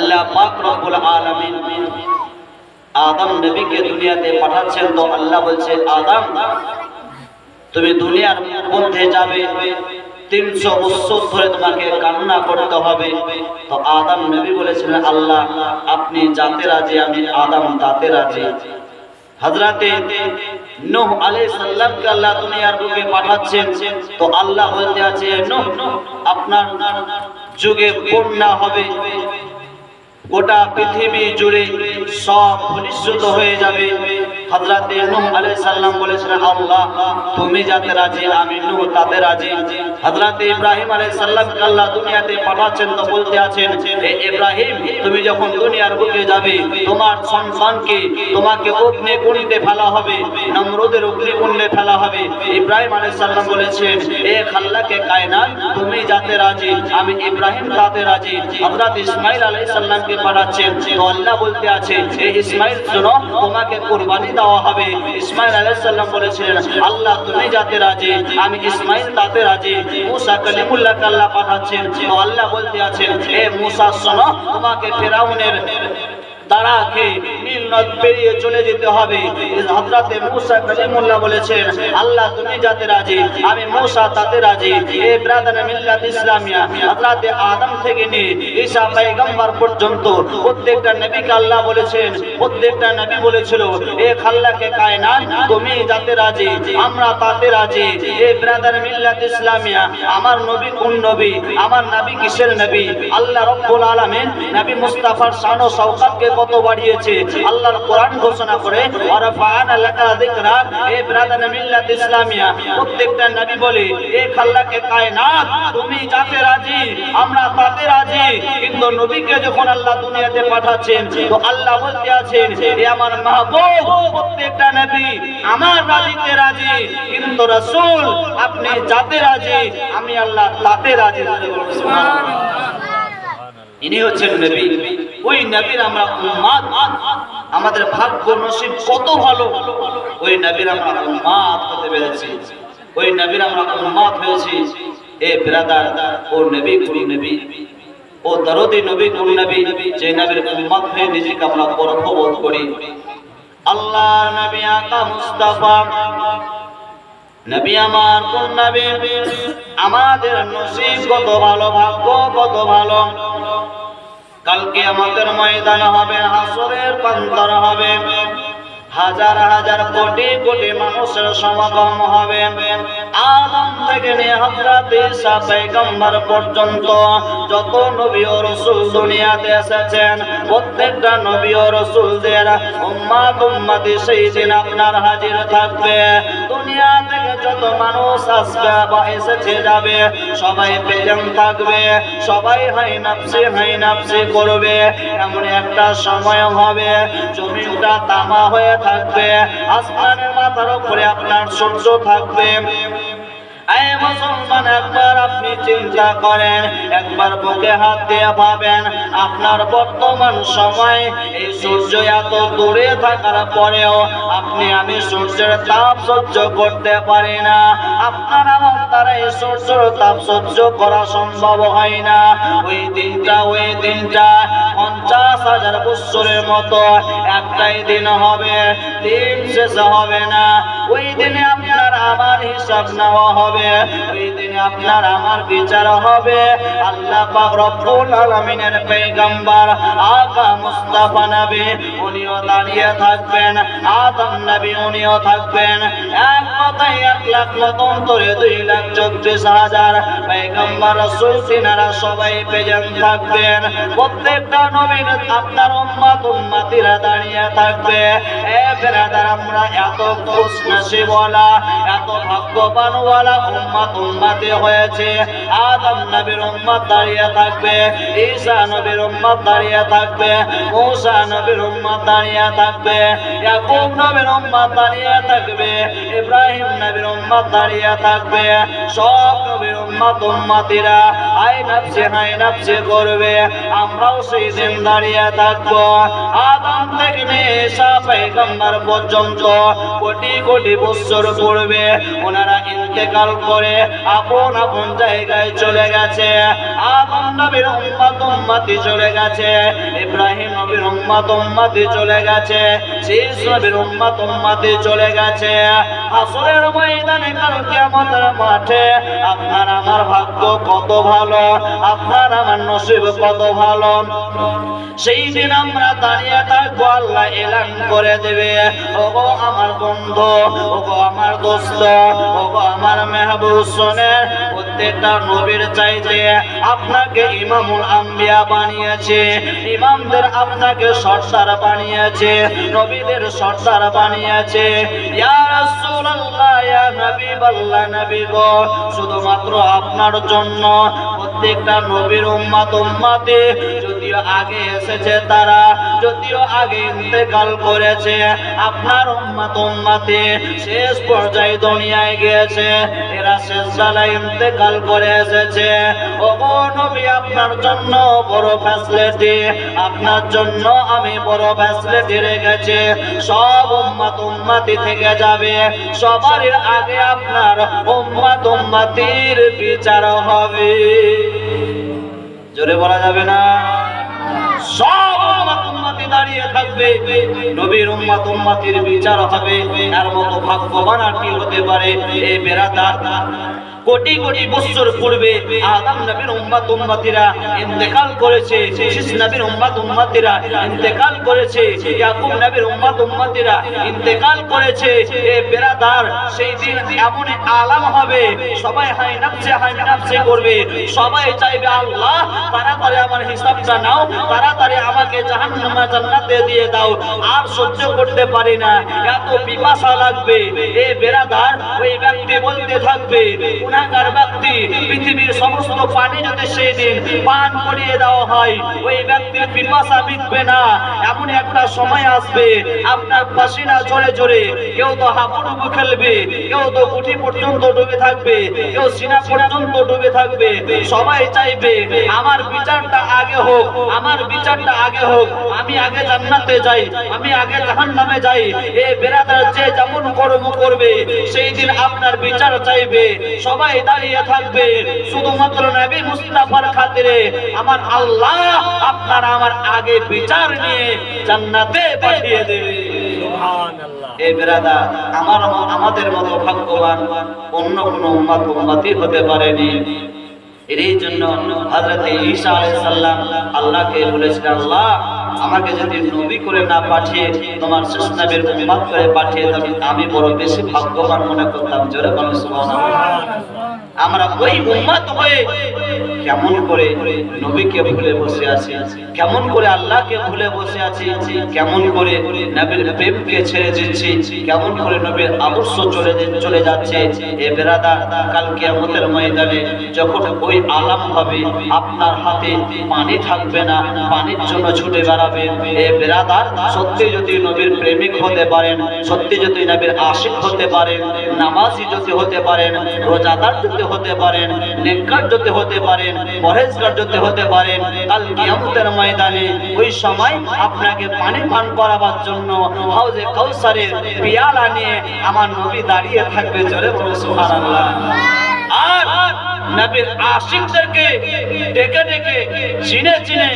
আল্লাহ পাক রব্বুল আলামিন আদম নবীকে দুনিয়াতে পাঠাচ্ছেন তো আল্লাহ বলছে, আদম, তুমি দুনিয়ার মধ্যে যাবে, তিনশো বছর ধরে তোমাকে কান্না করতে হবে। তো আদম নবী বলেছিলেন, আল্লাহ, আপনি যাতে রাজি, আমি আদম তাতে রাজি। হজরতে নূহ আলাইহিস সালামকে আল্লাহ দুনিয়ার বুকে পাঠাচ্ছেন। তো আল্লাহ বলতে আছে, নূহ, আপনার যুগে বন্যা হবে। গোটা পৃথিবী জুড়ে সব ভূমিষ্যুত হয়ে যাবে। হযরতে নূহ আলাইহিস সালাম বলেছিলেন আল্লাহ, তুমি যাতে রাজি, আমি নূহ তাতে রাজি। হযরতে ইব্রাহিম আলাইহিস সালামকে আল্লাহ দুনিয়াতে পাঠাচ্ছেন তো বলতে আছেন, হে ইব্রাহিম, তুমি যখন দুনিয়ার বুকে যাবে, তোমার সন্তানকে তোমাকে অগ্নি কুণ্ডে ফেলা হবে, নমরুদের অগ্নি কুণ্ডে ফেলা হবে। ইব্রাহিম আলাইহিস সালাম বলেছেন, এ খাল্লাকে কায়নাত, তুমি যাতে রাজি, আমি ইব্রাহিম তাতে রাজি। হযরত ইসমাইল আলাইহিস সালামকে পাঠাচ্ছেন, তো আল্লাহ বলতে আছে এ ইসমাইল, শোনো, তোমাকে কুরবানি দেওয়া হবে। ইসমাইল আলাইসাল্লাম বলেছিলেন, আল্লাহ, তুমি যাতে রাজি, আমি ইসমাইল তাতে রাজি। মুসা কালিমুল্লাহ আল্লাহ পাঠাচ্ছেন। আল্লাহ বলতে আছেন, হে মুসা, শোনো, তোমাকে ফেরাউনের তারা খেয়ে নীল নদ পেরিয়ে চলে যেতে হবে। হযরতে মুসা কালিমুল্লাহ বলেছেন, আল্লাহ, তুমি যাতে রাজি, আমি মুসা তাতে রাজি। এ ব্রাদার মিল্লাত ইসলামিয়া, হযরতে আদম থেকে নিয়ে ঈসা পয়গম্বর পর্যন্ত। প্রত্যেকটা নবীকে আল্লাহ বলেছেন, প্রত্যেকটা নবী বলেছিল, এ খাল্লাকে কায়নাত, তুমি যাতে রাজি, আমরা তাতে রাজি। এ ব্রাদার মিল্লাত ইসলামিয়া, আমার নবী কোন নবী? আমার নবী কিসের নবী? আল্লাহ রাব্বুল আলামিন নবী মুস্তাফার শান ও শওকতকে কত বাড়িয়েছে। আল্লাহর কোরআন ঘোষণা করে এ ব্রাদার মিল্লাত ইসলামিয়া প্রত্যেকটা নবী বলে, এ খাল্লাকে কায়নাত, তুমি যাতে রাজি, আমরা তাতে রাজি। কিন্তু নবীকে যখন আল্লাহ দুনিয়াতে পাঠাচ্ছেন, তো আল্লাহ বলতে আছেন, এ আমার মাহবুব, প্রত্যেকটা নবী আমার রাজিতে রাজি, কিন্তু রাসূল, আপনি যাতে রাজি, আমি আল্লাহ তাতে রাজি ইনি হচ্ছেন নবী। ওই নবীর আমরা উম্মাদ। আমাদের ভাগ্য নসিব কত ভালো। ওই নবীর আমরা উম্মাদ হতে পেরেছি। ওই নবীর আমরা উম্মাদ হয়েছি। এ ব্রাদার, ও নবী কোন নবী, ও দরদি নবী কোন নবী, যে নবীর উম্মাদ হয়ে নিজেকে আমরা গর্ববোধ করি। আল্লাহ নবী আকা মুস্তাফা, নবী আমার কোন নবী, আমাদের নসিব কত ভালো, ভাগ্য কত ভালো। কালকে আমাদের ময়দান হবে, হাসরের প্রান্তর হবে। হাজার হাজার কোটি কোটি মানুষের সমাগম হবে। আদম থেকে হযরত ঈসা পয়গম্বর পর্যন্ত যত নবী ও রাসূল দুনিয়াতে এসেছেন, প্রত্যেকটা নবী ও রাসূলদের উম্মাত উম্মতি সেই দিন আপনার হাজির থাকবে। দুনিয়া থেকে যত মানুষ আসবে বা এসেছে যাবে, সবাই প্রেজেন্ট থাকবে, সবাই হাই নাপসি হাই নাপসি করবে, এমন একটা সময় হবে জমিটা তামা হয়ে থাকবে, আসমানের মাথার উপরে আপনার সূর্য থাকবে। এই মুসলমান, একবার আপনি চিন্তা করেন, একবার বুকে হাত দিয়ে ভাবেন, আপনার বর্তমান সময় এই সূর্য এত দূরে থাকার পরেও আপনি আমি সূর্যের তাপ সহ্য করতে পারি না। আপনার আমার দ্বারা এই সূর্যের তাপ সহ্য করা সম্ভব হয় না। ওই দিনটা ওই দিনটা পঞ্চাশ হাজার বৎসরের মতো একটাই দিন হবে, দিন শেষ হবে না। ওই দিনে আমার হিসাব নেওয়া হবে। ওই দিনে আপনার আমার বিচার হবে। আল্লাহ পাক রব্বুল আলামিনের পয়গম্বর আকা মুস্তাফা নবী উনিও দাঁড়িয়ে থাকবেন, আদম নবী উনিও থাকবেন। এক কথায় এক লাখ মতন করে দুই লাখ চব্বিশ হাজার পয়গম্বর রাসূল, তিনারা সবাই প্রেজেন্ট থাকবেন। প্রত্যেকটা নবীর আপনার উম্মত, উম্মতিরা দাঁড়িয়ে থাকবে। এ বেরাদার, আমরা এত খুশ নসিবওয়ালা এত ভাগ্যবানওয়ালা উম্মত উম্মতি হয়েছে। আদম নবীর উম্মত দাঁড়িয়ে থাকবে, ঈসা নবীর উম্মত দাঁড়িয়ে থাকবে, মূসা নবীর উম্মত দাঁড়িয়ে থাকবে, ইয়াকুব নবীর উম্মত দাঁড়িয়ে থাকবে, ইব্রাহিম নবীর উম্মত দাঁড়িয়ে থাকবে। সব নবীর উম্মত উম্মতিরা আই নাফসি হাই নাফসি করবে, আমরাও সেই দিন দাঁড়িয়ে থাকব। আদম থেকে ঈসা পয়গম্বর পর্যন্ত কোটি কোটি বছর পূর্বে ওনারা ইন্তেকাল করে আপন আপন জায়গায় চলে গেছে। আপন নবীর উম্মাত উম্মতি চলে গেছে, ইব্রাহিম নবীর উম্মাত চলে গেছে শীষ নবীর উম্মতি চলে গেছে। আসরের ময়দানে কাল কিয়ামতের মাঠে, আপনার আমার ভাগ্য কত ভালো, আপনার আমার নসিব কত ভালো। সেই দিন আমরা দাঁড়িয়ে থাকব, আল্লাহ এলান করে দেবে। ওগো আমার বন্ধু, ওগো আমার দোস্ত, ওগো আমার মেহবুব শোনেন প্রত্যেকটা নবীর চাইতে আপনাকে ইমামুল আম্বিয়া বানিয়েছে, ইমামদের আপনাকে সর্দার বানিয়েছে, নবীদের সর্দার বানিয়েছে। ইয়া শুধুমাত্র আপনার জন্য প্রত্যেকটা নবীর উম্মাত উম্মাতে যদিও আগে এসেছে তারা, যদিও আগে ইন্তেকাল করেছে, আপনার উম্মাত উম্মাতে শেষ পর্যায়ে দুনিয়ায় গিয়েছে, এরা শেষ ইন্তেকাল করে এসেছে। নবী, আপনার জন্য বড় ফ্যাসিলিটি আপনার জন্য আমি বড় ফ্যাসিলিটি রেখেছি। সব উম্মাত উম্মাতি থেকে যাবে সবার আগে আপনার উম্মাত উম্মাতির বিচার হবে। জোরে বলা যাবে না? সব উম্মত উম্মাতি দাঁড়িয়ে থাকবে। নবীর উম্মত উম্মাতির বিচার হবে। এর মতো ভাগ্যবান আর কি হতে পারে? এই বেরাদার কোটি কোটি বছর পূর্বে আদম নবীর উম্মাত, উম্মাতিরা ইন্তেকাল করেছে। শীষ নবীর উম্মাত, উম্মাতিরা ইন্তেকাল করেছে। ইয়াকুব নবীর উম্মাত, উম্মাতিরা ইন্তেকাল করেছে। এ বেরাদার, সেই দিন এমন আলাম হবে। সবাই হাই নাফসে হাই নাফসে করবে। সবাই চাইবে, আল্লাহ, তাড়াতাড়ি আমার হিসাবটা নাও, তাড়াতাড়ি আমাকে জাহান্নামে জান্নাতে দিয়ে দাও। আর সহ্য করতে পারি না। এত পিপাসা লাগবে। এ বেরাদার, ওই ব্যক্তি বলতে থাকবে গুনাহগার ব্যক্তি, পৃথিবীর সমস্ত পানি যদি সেই দিন পান করিয়ে দেওয়া হয়, ওই ব্যক্তির পিপাসা মিটবে না। এমন একটা সময় আসবে, আপনার পাসিনা জোরে জোরে, কেউ তো হাবুডুবু খেলবে, কেউ তো কুঠি পর্যন্ত ডুবে থাকবে, কেউ সিনা পর্যন্ত ডুবে থাকবে। সবাই চাইবে, আমার বিচারটা আগে হোক, আমার বিচারটা আগে হোক, আমি আগে জান্নাতে যাই, আমি আগে জাহান্নামে যাই। এ বেরাদার যে যেমন কর্ম করবে, সেই দিন আপনার বিচার চাইবে। সবাই দাঁড়িয়ে থাকবে। শুধুমাত্র নবী মুস্তাফার খাতিরে আমার আল্লাহ আপনার আমার আগে বিচার নিয়ে জান্নাতে পাঠিয়ে দেবে। আমার আমাদের মতো ভাগ্যবান অন্য কোনো উম্মাত উম্মাতি হতে পারেনি। এই জন্য হযরত ঈসা আলাইহিস সালাম আল্লাহকে বলেছিলেন আল্লাহ আমাকে যদি নবী করে না পাঠিয়ে তোমার শেষ নবীর উম্মত করে পাঠিয়ে, তবে আমি বড় বেশি ভাগ্যবান মনে করতাম। জোরে মানুষ আমরা ওই উম্মত হয়ে কেমন করে নবীকে ভুলে বসে আছি? কেমন করে আল্লাহকে ভুলে বসে আছি? কেমন করে নবীর প্রেমকে ছেড়ে দিচ্ছি? কেমন করে নবীর আদর্শ চলে চলে যাচ্ছে? এ বেরাদা, কাল কিয়ামতের ময়দানে যখন ওই আলাম হবে, আপনার হাতে পানি থাকবে না, পানির জন্য ছুটে বেড়াবে। এ বেরাদার সত্যি যদি নবীর প্রেমিক হতে পারেন, সত্যি যদি নবীর আশিক হতে পারেন, নামাজি যদি হতে পারেন, রোজাদার যদি হতে পারেন, নেককার যদি হতে পারেন পরেজগার যদি হতে পারেন, কাল কিয়ামতের ময়দানে ওই সময় আপনাকে পানি পান করাবার জন্য হাউজে কাউসারের পিয়ালা নিয়ে আমার নবী দাঁড়িয়ে থাকবে জোরে বলো সুবহানাল্লাহ। আর নবীর আশিকদেরকে ডেকে ডেকে চিনে চিনে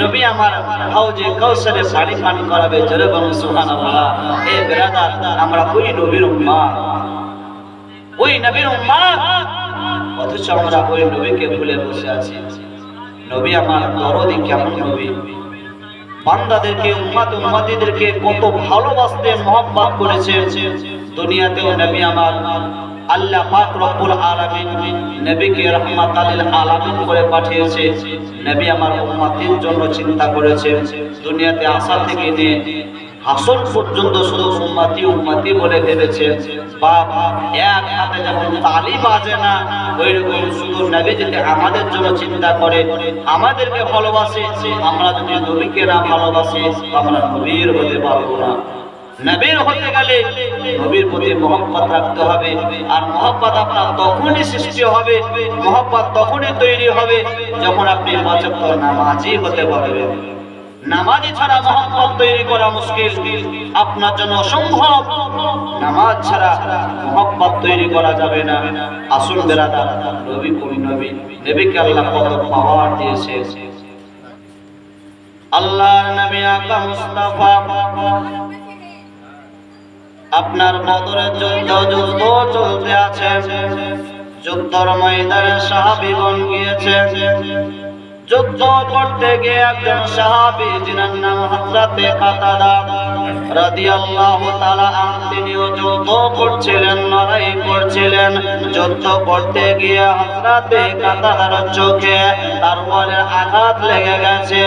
নবী আমার হাউজে কাউসারে পানি পান করাবে জোরে বলো সুবহানাল্লাহ। এ বেরাদার, আমরা ওই নবীর উম্মাহ। ওই নবীর উম্মাহ অথচ আমরা ওই নবীকে ভুলে বসে আছি। নবী আমার দরদি কেমন নবী? বান্দাদেরকে, উম্মাত উম্মাতিদেরকে কত ভালোবাসতে মহব্বত করেছে। দুনিয়াতেও নবী আমার আল্লাহ পাক রব্বুল আলামিন নবীকে রাহমাতাল লিল আলামিন করে পাঠিয়েছে। নবী আমার উম্মতের জন্য চিন্তা করেছে। দুনিয়াতে আসা থেকে নিয়ে হাসন পর্যন্ত শুধু উম্মতি উম্মতি বলে ভেবেছে। বাপ এক হাতে যেমন তালি বাজে না ওই রকম শুধু নবী যদি আমাদের জন্য চিন্তা করে, আমাদেরকে ভালোবাসে, আমরা যদি নবীকে না ভালোবাসি, আমরা নবীর হতে পারব না। নবীর হতে গেলে নবীর প্রতি মহব্বত রাখতে হবে, আর মহব্বত আপনার তখনই সৃষ্টি হবে, মহব্বত তখনই তৈরি হবে যখন আপনি পাঁচক্ত নামাজি হতে পারবেন। নামাজি ছাড়া মহব্বত তৈরি করা মুশকিল। আপনার জন্য অসম্ভব। নামাজ ছাড়া মহব্বত তৈরি করা যাবে না। আসুন বেরাদা নবী কবি নবী নবীকে আল্লাহ কত পাওয়ার দিয়েছে আল্লাহর নবী আকা মুস্তাফা। আপনার বদরের যুদ্ধ যুদ্ধ চলতে আছে। যুদ্ধর ময়দানে সাহাবিগণ গিয়েছে যুদ্ধ করতে গিয়ে একজন সাহাবি, যিনার নাম হযরতে কাতাদা রাদিয়াল্লাহু তাআলা তিনিও যুদ্ধ করছিলেন, লড়াই করছিলেন। যুদ্ধ করতে গিয়ে হযরতে কাতাদার চোখে তার বলে আঘাত লেগে গেছে।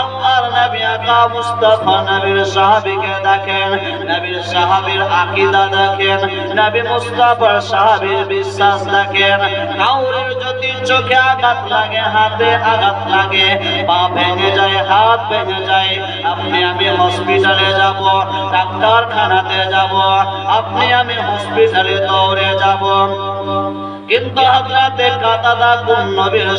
আল্লাহর নবী আকা মুস্তাফা নবীর সাহাবীকে দেখেন, নবীর সাহাবীর আকীদা দেখেন, নবী মুস্তাফার সাহাবীর বিশ্বাস দেখেন। কাউরের যদি চোখে আঘাত লাগে, হাতে আঘাত লাগে, পা ভেঙে যায়, হাত ভেঙে যায়। আপনি, আমি হসপিটালে যাব, ডাক্তারখানাতে যাব। আপনি, আমি হসপিটালে দৌড়ে যাব। কিন্তু হযরতে কাতাদা কোন নবীর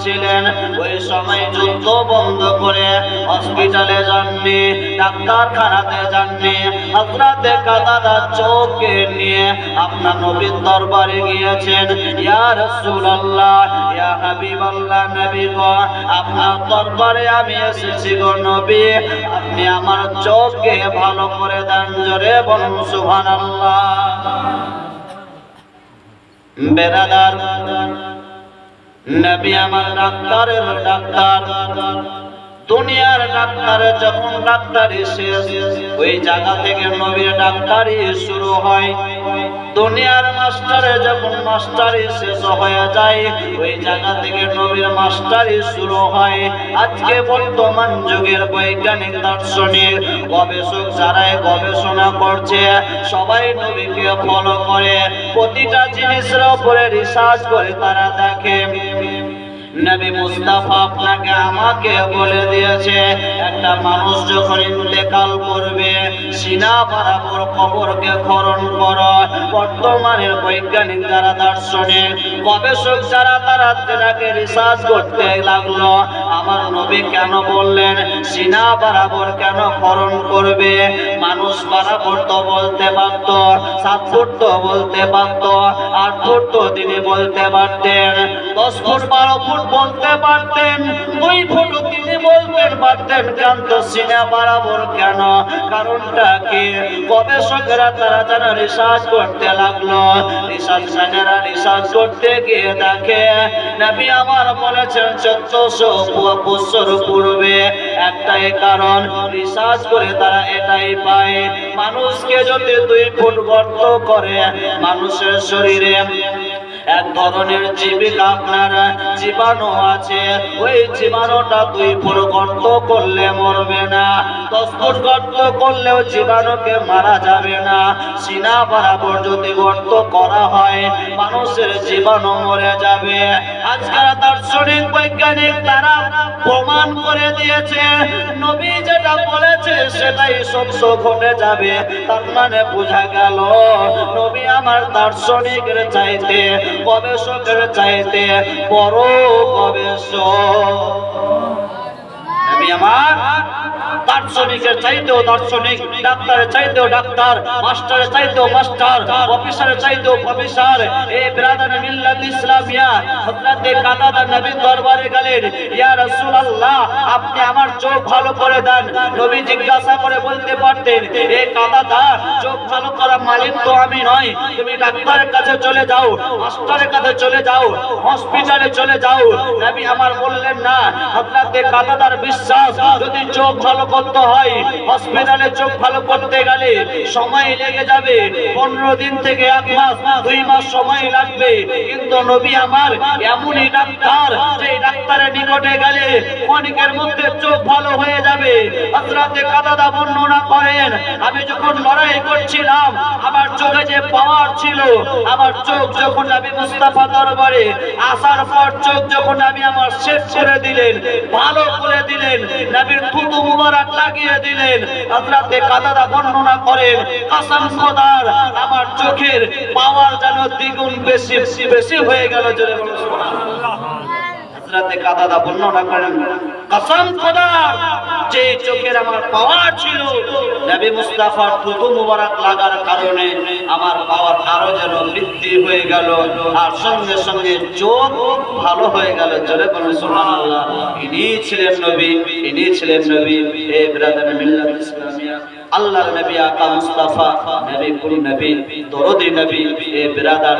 ছিলেন। ওই সময় যুদ্ধ বন্ধ করে হসপিটালে যাননি, ডাক্তারখানাতে যাননি। হযরতে কাতাদা নিয়ে আপনার নবীর দরবারে গিয়েছেন, ইয়া রাসূলুল্লাহ, ইয়া নবী গো আপনার দরবারে আমি এসেছি গো নবী। আপনি আমার চোখকে ভালো করে দেন জোরে বলুন, সুবহানাল্লাহ। বেড়াদার নবী আমার ডাক্তারের ডাক্তার। দুনিয়ার ডাক্তারে যখন ডাক্তারি শেষ ওই জায়গা থেকে নবীর ডাক্তারি শুরু হয়। দুনিয়ার মাস্টারে যখন মাস্টারি শেষ হয়ে যায়, ওই জায়গা থেকে নবীর মাস্টারি শুরু হয়। আজকে বর্তমান যুগের বৈজ্ঞানিক দার্শনিক, গবেষক যারাই গবেষণা করছে, সবাই নবীকে ফলো করে। প্রতিটা জিনিসের উপরে রিসার্চ করে তারা দেখে। নবী মুস্তাফা আপনাকে আমাকে বলে দিয়েছে, একটা মানুষ যখন ইন্তেকাল করবে, সিনা বরাবর কবরকে খরণ কর। বর্তমানের বৈজ্ঞানিক যারা দার্শনিক, গবেষক যারা, তারা সেটাকে রিসার্চ করতে লাগল। আমার নবী কেন বললেন, সিনা বরাবর কেন খরণ করবে? মানুষ বরাবর তো বলতে পারত সাত ফুট তো বলতে পারত আট ফুট তো তিনি বলতে পারতেন, দশ ফুট বারো ফুট বলতে পারতেন দুই ফুট তিনি বলতে পারতেন কান্ত সিনা বরাবর কেন? কারণটা কি? গবেষকরা তারা যারা রিসার্চ করতে লাগল। রিসার্চারেরা রিসার্চ করতে গিয়ে দেখে, নবী আমার বলেছেন, চোদ্দশো বছর পূর্বে একটাই কারণ, রিসার্চ করে তারা এটাই পায়। মানুষকে যদি দুই ফুট গর্ত করে, মানুষের শরীরে এক ধরনের জীবিকা আপনার জীবাণু আছে। ওই জীবাণুটা তুই পরগর্ত গর্ত করলে মরবে না দশ গর্ত করলেও জীবাণুকে মারা যাবে না। সিনা বরাবর যদি গর্ত করা হয়, মানুষের জীবাণু মরে যাবে। আজকাল দার্শনিক বৈজ্ঞানিক তারা প্রমাণ করে দিয়েছে, নবী যেটা বলেছে সেটাই সত্য ঘটে যাবে। তার মানে বোঝা গেল, নবী আমার দার্শনিকের চাইতে, গবেষকের চাইতে বড় গবেষক। নবী আমার দার্শনিকের চাইতেও দার্শনিক, ডাক্তারের চাইতেও ডাক্তার, মাস্টারের চাইতেও মাস্টার, অফিসারের চাইতেও অফিসার। এই ব্রাদার মিল্লাত ইসলামিয়া, হযরতে কাতাদা নবী দরবারে গেলেন। আপনি আমার চোখ ভালো করে দেন। নবী জিজ্ঞাসা করে বলতে পারতেন এই কাতাদা চোখ ভালো করা মালিক তো আমি নই। তুমি ডাক্তারের কাছে চলে যাও, মাস্টারের কাছে চলে যাও, হসপিটালে চলে যাও। নবী আমার বললেন, না, হযরতে কাতাদার বিশ্বাস, যদি চোখ ভালো করতে হয়, হসপিটালে চোখ ভালো করতে গেলে সময় লেগে যাবে। পনেরো দিন থেকে এক মাস, দুই মাস সময় লাগবে। কিন্তু নবী আমার এমনই ডাক্তার, যে ডাক্তারের নিকটে গেলে অনেকের মধ্যে চোখ ভালো হয়ে যাবে। হযরতে কাদাদা বর্ণনা করেন, আমি যখন লড়াই করছিলাম, আমার চোখে যে পাওয়ার ছিল, আমার চোখ যখন আমি মুস্তাফা দরবারে, আসার পর চোখ যখন আমি আমার শেষ করে দিলেন, ভালো করে দিলেন, নবীর থুতু মুবারক লাগিয়ে দিলেন, হযরতে কাতাদা বর্ণনা করেন, কসম খোদার, আমার চোখের পাওয়ার যেন দ্বিগুণ বেশি বেশি হয়ে গেল জোরে হযরতে কাতাদা বর্ণনা করেন, কসম খোদার যে চোখের আমার পাওয়ার ছিল, নবী মুস্তাফার থুতু মুবারক লাগার কারণে আমার পাওয়ার আরও যেন বৃদ্ধি হয়ে গেল, আর সঙ্গে সঙ্গে চোখ ভালো হয়ে গেল। জোরে বলুন, সুবহানাল্লাহ। ইনি ছিলেন নবী, ইনি ছিলেন নবী। হে ব্রাদার মিল্লাত ইসলামিয়া। আল্লাহর নবী আকা মুস্তাফা নবী কুল নবী, দরদি নবী। হে ব্রাদার